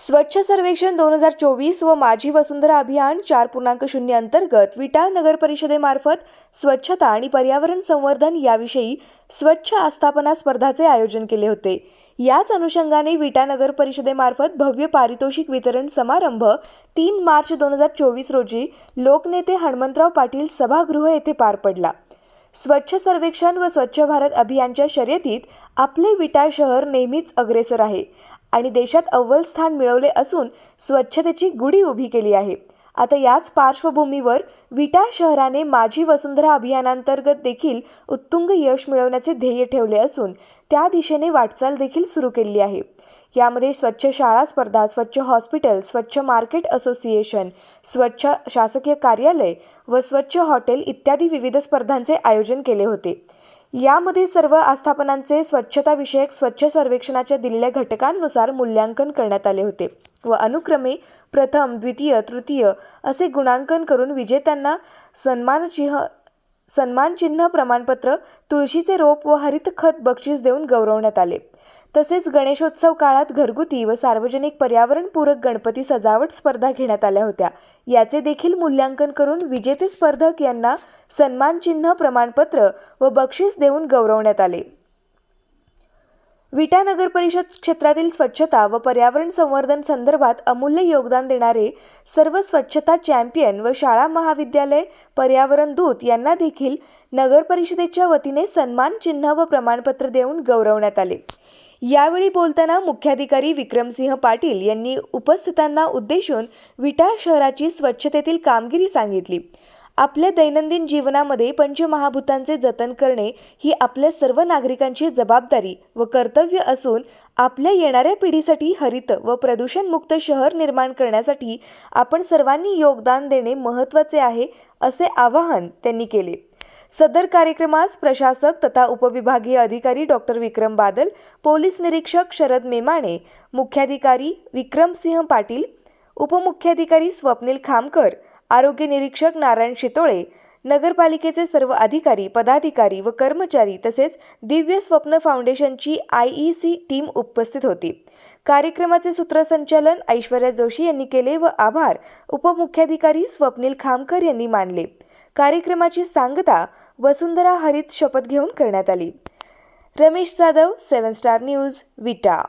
स्वच्छ सर्वेक्षण दोन हजार चोवीस व माझी वसुंधरा अभियान चार पूर्णांक शून्य अंतर्गत विटा नगर परिषदेमार्फत स्वच्छता आणि पर्यावरण संवर्धन याविषयी स्वच्छ आस्थापना स्पर्धाचे आयोजन केले होते. याच अनुषंगाने विटा नगर परिषदेमार्फत भव्य पारितोषिक वितरण समारंभ तीन मार्च दोन हजार चोवीस रोजी लोकनेते हणमंतराव पाटील सभागृह येथे पार पडला. स्वच्छ सर्वेक्षण व स्वच्छ भारत अभियानच्या शर्यतीत आपले विटा शहर नेहमीच अग्रेसर आहे. आणि देशात अव्वल स्थान मिळवले असून स्वच्छतेची गुढी उभी केली आहे. आता याच पार्श्वभूमीवर विटा शहराने माझी वसुंधरा अभियानांतर्गत देखील उत्तुंग यश मिळवण्याचे ध्येय ठेवले असून त्या दिशेने वाटचाल देखील सुरू केली आहे. यामध्ये स्वच्छ शाळा स्पर्धा स्वच्छ हॉस्पिटल स्वच्छ मार्केट असोसिएशन स्वच्छ शासकीय कार्यालय व स्वच्छ हॉटेल इत्यादी विविध स्पर्धांचे आयोजन केले होते. यामध्ये सर्व आस्थापनांचे स्वच्छताविषयक स्वच्छ सर्वेक्षणाच्या दिलेल्या घटकांनुसार मूल्यांकन करण्यात आले होते व अनुक्रमे प्रथम द्वितीय तृतीय असे गुणांकन करून विजेत्यांना सन्मानचिन्ह सन्मानचिन्ह प्रमाणपत्र तुळशीचे रोप व हरित खत बक्षीस देऊन गौरवण्यात आले. तसेच गणेशोत्सव काळात घरगुती व सार्वजनिक पर्यावरणपूरक गणपती सजावट स्पर्धा घेण्यात आल्या होत्या. याचे देखील मूल्यांकन करून विजेते स्पर्धक यांना सन्मानचिन्ह प्रमाणपत्र व बक्षीस देऊन गौरवण्यात आले. विटा नगर परिषद क्षेत्रातील स्वच्छता व पर्यावरण संवर्धन संदर्भात अमूल्य योगदान देणारे सर्व स्वच्छता चॅम्पियन व शाळा महाविद्यालय पर्यावरण दूत यांना देखील नगर परिषदेच्या वतीने सन्मान चिन्ह व प्रमाणपत्र देऊन गौरवण्यात आले. यावेळी बोलताना मुख्याधिकारी विक्रमसिंह पाटील यांनी उपस्थितांना उद्देशून विटा शहराची स्वच्छतेतील कामगिरी सांगितली. आपल्या दैनंदिन जीवनामध्ये पंचमहाभूतांचे जतन करणे ही आपल्या सर्व नागरिकांची जबाबदारी व कर्तव्य असून आपल्या येणाऱ्या पिढीसाठी हरित व प्रदूषणमुक्त शहर निर्माण करण्यासाठी आपण सर्वांनी योगदान देणे महत्त्वाचे आहे असे आवाहन त्यांनी केले. सदर कार्यक्रमास प्रशासक तथा उपविभागीय अधिकारी डॉक्टर विक्रम बादल पोलीस निरीक्षक शरद मेमाणे मुख्याधिकारी विक्रमसिंह पाटील उपमुख्याधिकारी स्वप्नील खामकर आरोग्य निरीक्षक नारायण शितोळे नगरपालिकेचे सर्व अधिकारी पदाधिकारी व कर्मचारी तसेच दिव्य स्वप्न फाउंडेशनची आय ई सी टीम उपस्थित होती. कार्यक्रमाचे सूत्रसंचालन ऐश्वर्या जोशी यांनी केले व आभार उपमुख्याधिकारी स्वप्नील खामकर यांनी मानले. कार्यक्रमाची सांगता वसुंधरा हरित शपथ घेऊन करण्यात आली. Ramesh Jadhav seven star news Vita.